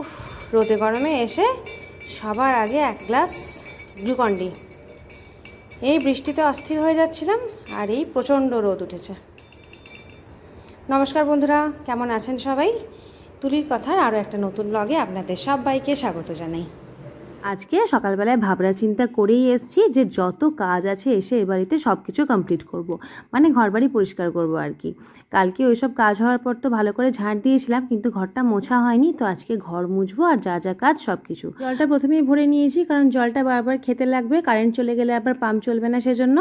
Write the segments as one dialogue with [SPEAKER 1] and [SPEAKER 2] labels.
[SPEAKER 1] উফ, রোদে গরমে এসে সবার আগে এক গ্লাস গ্লুকন্ডি এই বৃষ্টিতে অস্থির হয়ে যাচ্ছিলাম আর এই প্রচণ্ড রোদ উঠেছে। নমস্কার বন্ধুরা, কেমন আছেন সবাই? তুলির কথার আরও একটা নতুন ব্লগে আপনাদের সবাইকে স্বাগত জানাই। আজকে সকালবেলায় ভাবনা চিন্তা করেই এসছি যে যত কাজ আছে এসে এ বাড়িতে সব কিছু কমপ্লিট করব। মানে ঘরবাড়ি পরিষ্কার করব আর কি। কালকে ওইসব কাজ হওয়ার পর তো ভালো করে ঝাঁট দিয়েছিলাম, কিন্তু ঘরটা মোছা হয়নি, তো আজকে ঘর মুছবো আর যা যা কাজ সব কিছু জলটা প্রথমেই ভরে নিয়েছি, কারণ জলটা বারবার খেতে লাগবে, কারেন্ট চলে গেলে আবার পাম্প চলবে না সেজন্য।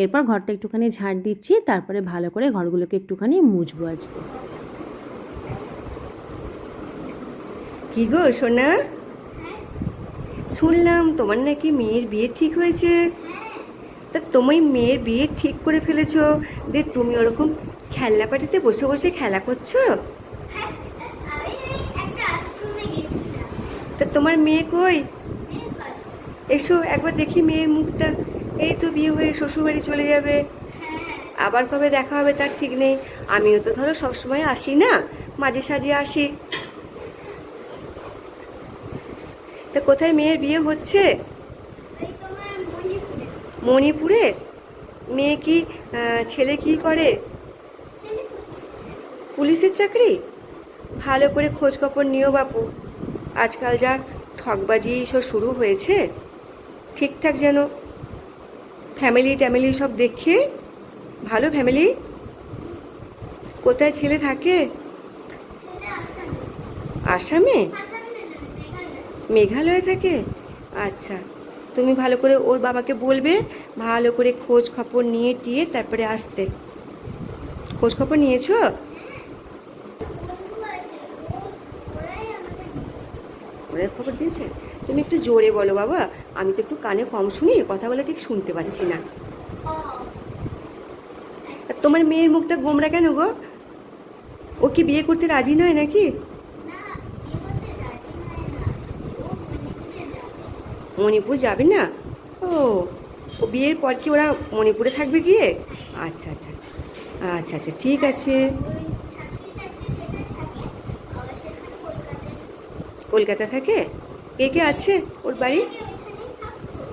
[SPEAKER 1] এরপর ঘরটা একটুখানি ঝাঁট দিচ্ছি, তারপরে ভালো করে ঘরগুলোকে একটুখানি মুছবো আজকে।
[SPEAKER 2] কি গো সোনা? শুনলাম তোমার নাকি মেয়ের বিয়ে ঠিক হয়েছে। তা তুমি মেয়ের বিয়ে ঠিক করে ফেলেছো। যে তুমি ওরকম খেলনা পাটিতে বসে বসে খেলা করছ? তা তোমার মেয়ে কই? এসো একবার দেখি মেয়ের মুখটা। এই তো বিয়ে হয়ে শ্বশুরবাড়ি চলে যাবে। আবার কবে দেখা হবে তার ঠিক নেই। আমিও তো ধরো সবসময় আসি না। মাঝে সাঝে আসি। তা কোথায় মেয়ের বিয়ে হচ্ছে?
[SPEAKER 3] মণিপুরে?
[SPEAKER 2] মেয়ে কি ছেলে কি করে? পুলিশের চাকরি? ভালো করে খোঁজ খবর নিও বাপু। আজকাল যা ঠকবাজি সব শুরু হয়েছে। ঠিকঠাক যেন। ফ্যামিলি ট্যামিলি সব দেখে। ভালো ফ্যামিলি? কোথায় ছেলে থাকে?
[SPEAKER 3] আসামে? মেঘালয়
[SPEAKER 2] থাকে? আচ্ছা তুমি ভালো করে ওর বাবাকে বলবে, ভালো করে খোঁজ খবর নিয়ে টিয়ে তারপরে আসতে। খোঁজ খবর নিয়েছো? খবর দিয়েছে? তুমি একটু জোরে বলো বাবা, আমি তো একটু কানে কম শুনি, কথা বলে ঠিক শুনতে পাচ্ছি না। তোমার মেয়ের মুখটা গোমরা কেন গো? ও কি বিয়ে করতে রাজি নয় নাকি
[SPEAKER 3] না এ করতে রাজি নয় না ও মণিপুরে যাবে
[SPEAKER 2] মণিপুর যাবে না? ও বিয়ের পর কি ওরা মণিপুরে থাকবে গিয়ে? আচ্ছা আচ্ছা আচ্ছা আচ্ছা ঠিক আছে। কলকাতা থাকে? কে কে আছে ওর বাড়ি?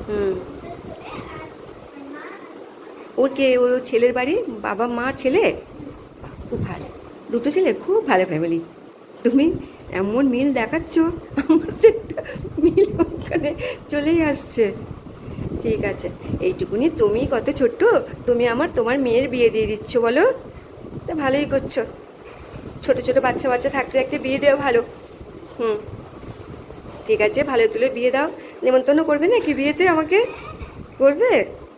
[SPEAKER 2] হুম। ওর কে, ওর ছেলের বাড়ি? বাবা, মা, ছেলে? খুব ভালো। দুটো ছেলে, খুব ভালো ফ্যামিলি তুমি এমন মিল দেখাচ্ছ আমার ওখানে চলেই আসছে। ঠিক আছে, এইটুকুনি তুমি কত ছোট্ট, তুমি আমার তোমার মেয়ের বিয়ে দিয়ে দিচ্ছ বলো? তা ভালোই করছ। ছোট ছোট বাচ্চা বাচ্চা থাকতে থাকতে বিয়ে দেওয়া ভালো। হুম, ঠিক আছে, ভালো তুলে বিয়ে দাও। নেমন্তন্ন করবে নাকি বিয়েতে আমাকে? করবে?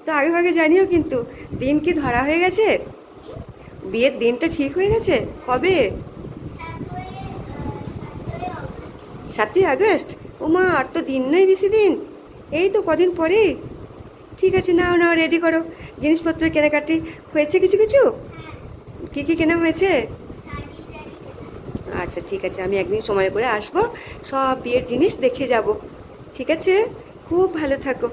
[SPEAKER 2] তো আগে ভাগে জানিও কিন্তু, দিন কি ধরা হয়ে গেছে? বিয়ের দিনটা ঠিক হয়ে গেছে? কবে?
[SPEAKER 3] সাতই
[SPEAKER 2] আগস্ট। ও মা আর তো দিন নেই বেশি দিন। এই তো কদিন পরে। ঠিক আছে, নাও নাও রেডি করো। জিনিসপত্র কেনাকাটি হয়েছে কিছু কিছু? কি কি কেনা হয়েছে? আচ্ছা ঠিক আছে, আমি একদিন সময় করে আসব। সব বিয়ের জিনিস দেখে যাব। ঠিক আছে? খুব ভালো থাকো।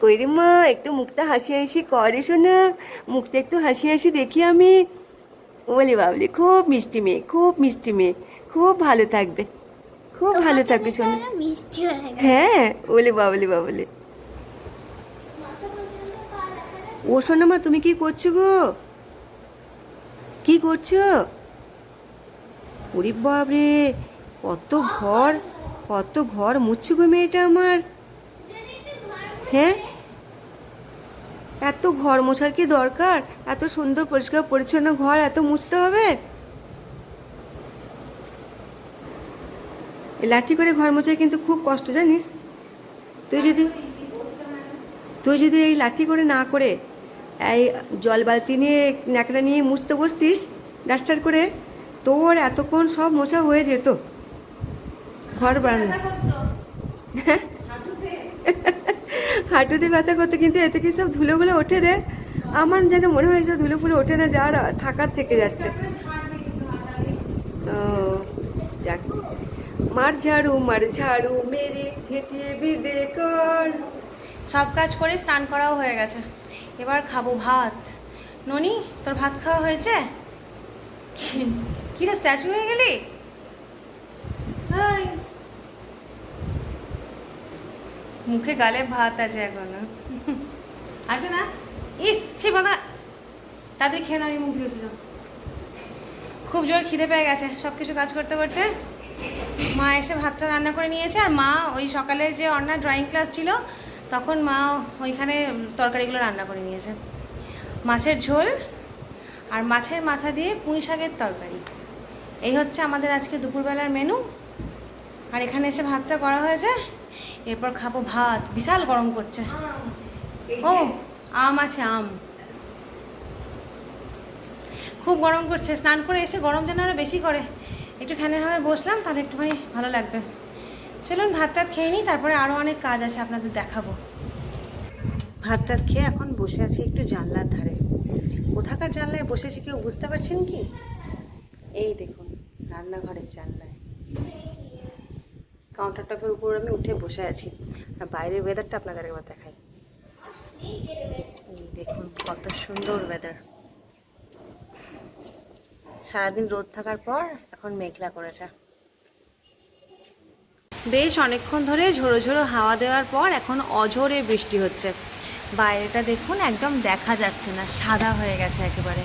[SPEAKER 2] কইরে মা, একটু মুখটা হাসি হাসি করে শোনা। মুখটা একটু হাসি হাসি দেখি আমি। বলি বাবলি, খুব মিষ্টি মেয়ে, খুব মিষ্টি মেয়ে, খুব ভালো থাকবে। খুব ভালো থাকবে শোনা।
[SPEAKER 3] হয়ে
[SPEAKER 2] বলি বাবলি বাবলি। ও শোনা মা তুমি কি করছ গো? কি করছ? ওরে বাবরে কত ঘর কত ঘর মুচ্ছে গো মেয়েটা আমার। হ্যাঁ? এত ঘর মোছার কি দরকার? এত সুন্দর পরিষ্কার পরিচ্ছন্ন ঘর এত মুছতে হবে? লাঠি করে ঘর মোছায় কিন্তু খুব কষ্ট জানিস? তুই যদি তুই যদি এই লাঠি করে না করে এই জল বালতি নিয়ে ন্যাকড়া নিয়ে মুছতে বসতিস ডাস্টার করে তোর এতক্ষণ সব মোছা হয়ে যেত। ঘর বারান্দা হাঁটুতে? ব্যথা করতে কিন্তু এতে কি সব ধুলোগুলো ওঠে রে? আমার যেন মনে হয় যে ধুলো ফুলো ওঠে না যার থাকার থেকে যাচ্ছে। ও যাক। মার ঝাড়ু মার ঝাড়ু, মেরে ঝেটিয়ে বিদে কর?
[SPEAKER 1] সব কাজ করে স্নান করাও হয়ে গেছে। এবার খাব ভাত। ননি, তোর ভাত খাওয়া হয়েছে? কিরা স্ট্যাচু হয়ে গেলি? মুখে গালে ভাত আছে এখনও। আছে না? ইস, ছি বাদা তাদের খেয়ে আমি মুখ ধুয়েছিলাম খুব জোর খিদে পেয়ে গেছে। সব কিছু কাজ করতে করতে মা এসে ভাতটা রান্না করে নিয়েছে আর মা ওই সকালে যে অন্যার ড্রয়িং ক্লাস ছিল তখন মা ওইখানে তরকারিগুলো রান্না করে নিয়েছে। মাছের ঝোল আর মাছের মাথা দিয়ে পুঁই শাকের তরকারি। এই হচ্ছে আমাদের আজকে দুপুরবেলার মেনু আর এখানে এসে ভাতটা করা হয়েছে। এরপর খাব ভাত। বিশাল গরম করছে। ও আম আছে আম। খুব গরম করছে। স্নান করে এসে গরম যেন আরও বেশি করে। একটু ফ্যানের হাওয়ায় বসলাম, তাহলে একটুখানি ভালো লাগবে। চলুন ভাত টাত খেয়ে নিই, তারপরে আরও অনেক কাজ আছে আপনাদের দেখাবো। ভাত টাত খেয়ে এখন বসে আছি একটু জানলার ধারে। কোথাকার জানলায় বসেছি কেউ বুঝতে পারছেন কি? এই দেখুন, রান্নাঘরের জানলায়। কাউন্টার টপের উপর আমি উঠে বসে আছি। আর বাইরের ওয়েদারটা আপনাদের একবার দেখাই। এই দেখুন, কত সুন্দর ওয়েদার সারাদিন রোদ থাকার পর এখন মেঘলা করেছে। বেশ অনেকক্ষণ ধরে ঝোড়ো ঝোড়ো হাওয়া দেওয়ার পর এখন অঝোরে বৃষ্টি হচ্ছে। বাইরেটা দেখুন একদম দেখা যাচ্ছে না, সাদা হয়ে গেছে একেবারে।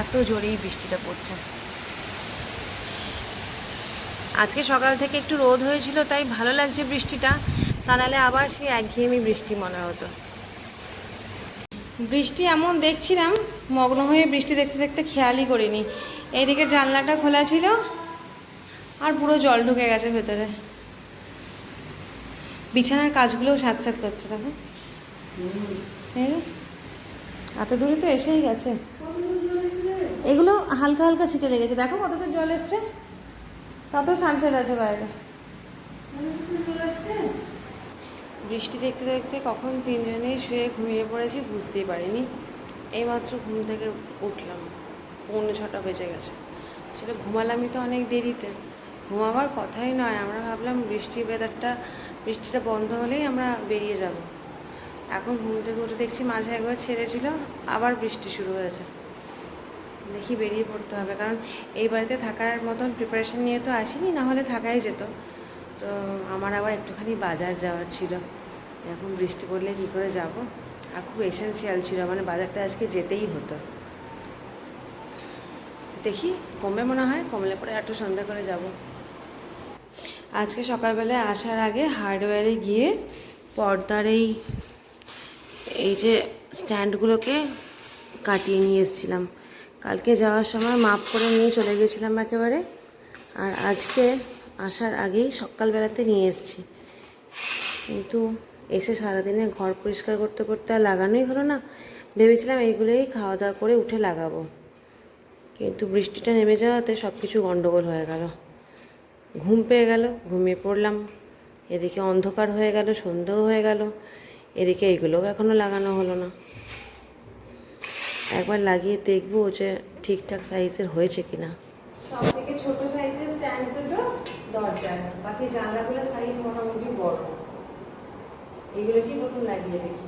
[SPEAKER 1] এত জোরেই বৃষ্টিটা পড়ছে। আজকে সকাল থেকে একটু রোদ হয়েছিল, তাই ভালো লাগছে বৃষ্টিটা। তা নাহলে আবার সেই একঘেয়েমি বৃষ্টি মনে হতো। বৃষ্টি এমন দেখছিলাম, মগ্ন হয়ে বৃষ্টি দেখতে দেখতে খেয়ালই করিনি। এইদিকে জানলাটা খোলা ছিল আর পুরো জল ঢুকে গেছে ভেতরে। বিছানার কাজগুলোও সাত সাত করছে, দেখো। এত দূরে তো এসেই গেছে। এগুলো হালকা হালকা ছিটে লেগেছে। দেখো কতটা জল এসছে। কত সানসেট আছে বাইরে। বৃষ্টি দেখতে দেখতে কখন তিনজনেই শুয়ে ঘুমিয়ে পড়েছি বুঝতেই পারিনি। এইমাত্র ঘুম থেকে উঠলাম। পৌনে ছটা বেজে গেছে। সেটা ঘুমালামই তো অনেক দেরিতে। ঘুমাবার কথাই নয়, আমরা ভাবলাম বৃষ্টি ওয়েদারটা বৃষ্টিটা বন্ধ হলেই আমরা বেরিয়ে যাব। এখন ঘুম থেকে উঠে দেখছি মাঝে একবার ছেড়েছিল, আবার বৃষ্টি শুরু হয়েছে। দেখি বেরিয়ে পড়তে হবে, কারণ এই বাড়িতে থাকার মতন প্রিপারেশন নিয়ে তো আসিনি, না হলে থাকাই যেত। তো আমার আবার একটুখানি বাজার যাওয়ার ছিল। এখন বৃষ্টি পড়লে কী করে যাব? আর খুব এসেন্সিয়াল ছিল মানে বাজারটা আজকে যেতেই হতো। দেখি, কমবে মনে হয়, কমলে পরে একটু সন্ধ্যা করে যাব। আজকে সকালবেলায় আসার আগে হার্ডওয়্যারে গিয়ে পর্দার এই এই যে স্ট্যান্ডগুলোকে কাটিয়ে নিয়ে এসেছিলাম। কালকে যাওয়ার সময় মাপ করে নিয়ে চলে গেছিলাম একেবারে। আর আজকে আসার আগেই সকালবেলাতে নিয়ে এসেছি। কিন্তু এসে সারাদিনে ঘর পরিষ্কার করতে করতে আর লাগানোই হলো না। ভেবেছিলাম এইগুলোই খাওয়া দাওয়া করে উঠে লাগাবো। কিন্তু বৃষ্টিটা নেমে যাওয়াতে সব কিছু গণ্ডগোল হয়ে গেল। ঘুম পেয়ে গেল, ঘুমিয়ে পড়লাম। এদিকে অন্ধকার হয়ে গেল সন্ধেও হয়ে গেল। এদিকে এইগুলোও এখনও লাগানো হলো না। একবার লাগিয়ে দেখব যে ঠিকঠাক সাইজের হয়েছে স্ট্যান্ড দুটো দরজার বাকি সাইজ মোটামুটি বড়। এগুলো কি প্রথম লাগিয়ে দেখি?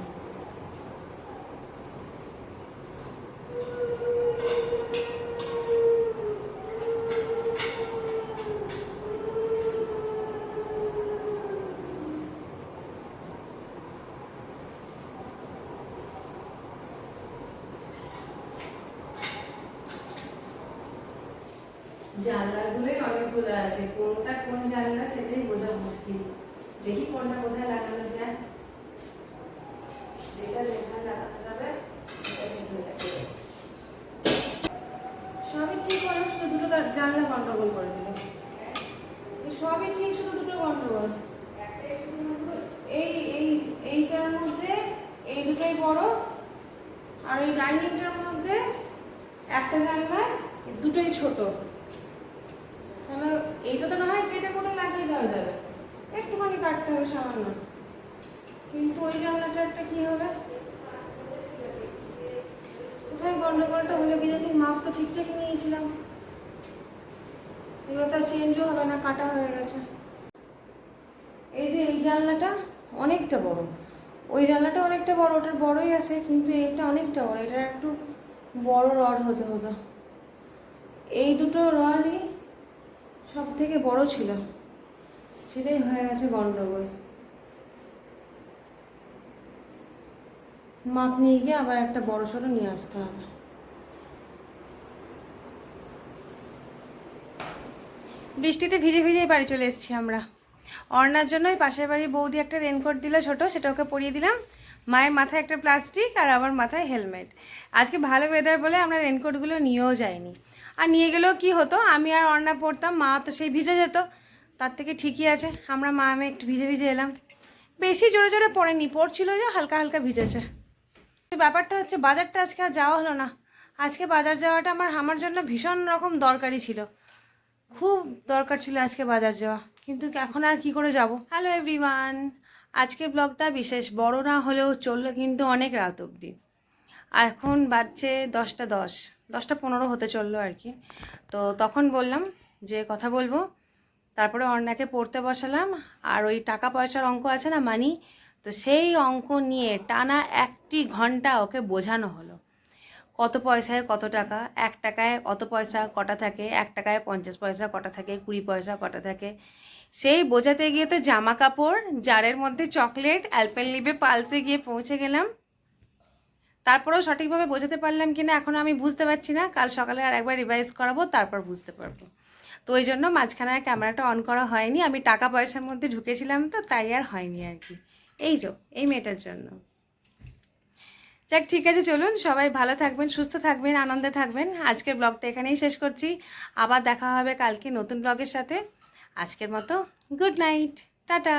[SPEAKER 1] জানলাগুলোই অনেকগুলো আছে। কোনটা কোন জানলা সেটাই বোঝা মুশকিল। দেখি কোনটা কোথায় লাগানো যায়। যেটা যেখানে লাগানো যাবে সেটা সেখানে লাগিয়ে সবই ঠিক হলো শুধু দুটো জানলা গন্ডগোল করে দিল। সবই ঠিক শুধু দুটো গন্ডগোল? এই এই এইটার মধ্যে এই দুটোই বড় আর ওই ডাইনিংটার মধ্যে একটা জানলায় দুটোই ছোট। তাহলে এইটা তো না হয় কেটে করে লাগিয়ে দেওয়া যাবে। একটুখানি কাটতে হবে সামান্য। কিন্তু ওই জানলাটা একটা কি হবে? কোথায় গন্ডগোলটা হলে কি জানি মাপ তো ঠিকঠাক নিয়েছিলাম। এবার তো চেঞ্জও হবে না, কাটা হয়ে গেছে। এই যে এই জানলাটা অনেকটা বড়। ওই জানলাটা অনেকটা বড়, ওটার বড়ই আছে, কিন্তু এইটা অনেকটা বড়। এটা একটু বড় রড হতে হতো। এই দুটো রডই থেকে বড় ছিল সেটাই হয়ে গেছে গন্ডগোল মাপ নিয়ে গিয়ে আবার একটা বড় সড়ো নিয়ে আসতে হবে। বৃষ্টিতে ভিজে ভিজেই বাড়ি চলে এসেছি আমরা। অর্ণার জন্য ওই পাশের বাড়ি বৌদি একটা রেনকোট দিল ছোট, সেটা ওকে পরিয়ে দিলাম। মায়ের মাথায় একটা প্লাস্টিক আর আমার মাথায় হেলমেট। আজকে ভালো ওয়েদার বলে আমরা রেনকোটগুলো নিয়েও যাইনি। আর নিয়ে গেলেও কি হতো? আমি আর অর্ণা পড়তাম, মা তো সেই ভিজে যেত। তার থেকে ঠিকই আছে, আমরা মা আমি একটু ভিজে ভিজে এলাম। বেশি জোরে জোরে পড়েনি, পড়ছিল যে হালকা হালকা ভিজেছে। ব্যাপারটা হচ্ছে বাজারটা আজকে আর যাওয়া হলো না। আজকে বাজার যাওয়াটা আমার আমার জন্য ভীষণ রকম দরকারি ছিল। খুব দরকার ছিল আজকে বাজার যাওয়া। কিন্তু এখন আর কি করে যাব? হ্যালো এভরিওয়ান আজকে ব্লগটা বিশেষ বড় না হলেও চলল কিন্তু অনেক রাত অবধি। এখন বাজছে দশটা দশ। দশটা পনেরো হতে চলল আর কি। তো তখন বললাম যে কথা বলব। তারপরে অর্ণাকে পড়তে বসালাম। আর ওই টাকা পয়সার অঙ্ক আছে না, মানি? তো সেই অঙ্ক নিয়ে টানা একটি ঘণ্টা ওকে বোঝানো হলো। কত পয়সায় কত টাকা? এক টাকায় কত পয়সা কটা থাকে? এক টাকায় পঞ্চাশ পয়সা কটা থাকে? কুড়ি পয়সা কটা থাকে? সেই বোঝাতে গিয়ে তো জামা কাপড়, জারের মধ্যে চকলেট, অ্যালপেনলিবে পালসে গিয়ে পৌঁছে গেলাম। তারপরেও সঠিকভাবে বোঝাতে পারলাম কিনা এখন আমি বুঝতে পারছি না। কাল সকালে আর একবার রিভাইজ করাবো, তারপর বুঝতে পারব। তো ওই জন্য মাঝখানে আর ক্যামেরাটা অন করা হয়নি। আমি টাকা পয়সার মধ্যে ঢুকেছিলাম তো, তাই আর হয়নি আর কি। এই যো, এই মেয়েটার জন্য। যাক, ঠিক আছে, চলুন। সবাই ভালো থাকবেন, সুস্থ থাকবেন, আনন্দে থাকবেন। আজকের ব্লগটা এখানেই শেষ করছি। আবার দেখা হবে কালকে নতুন ব্লগের সাথে। আজকের মতো গুড নাইট টাটা।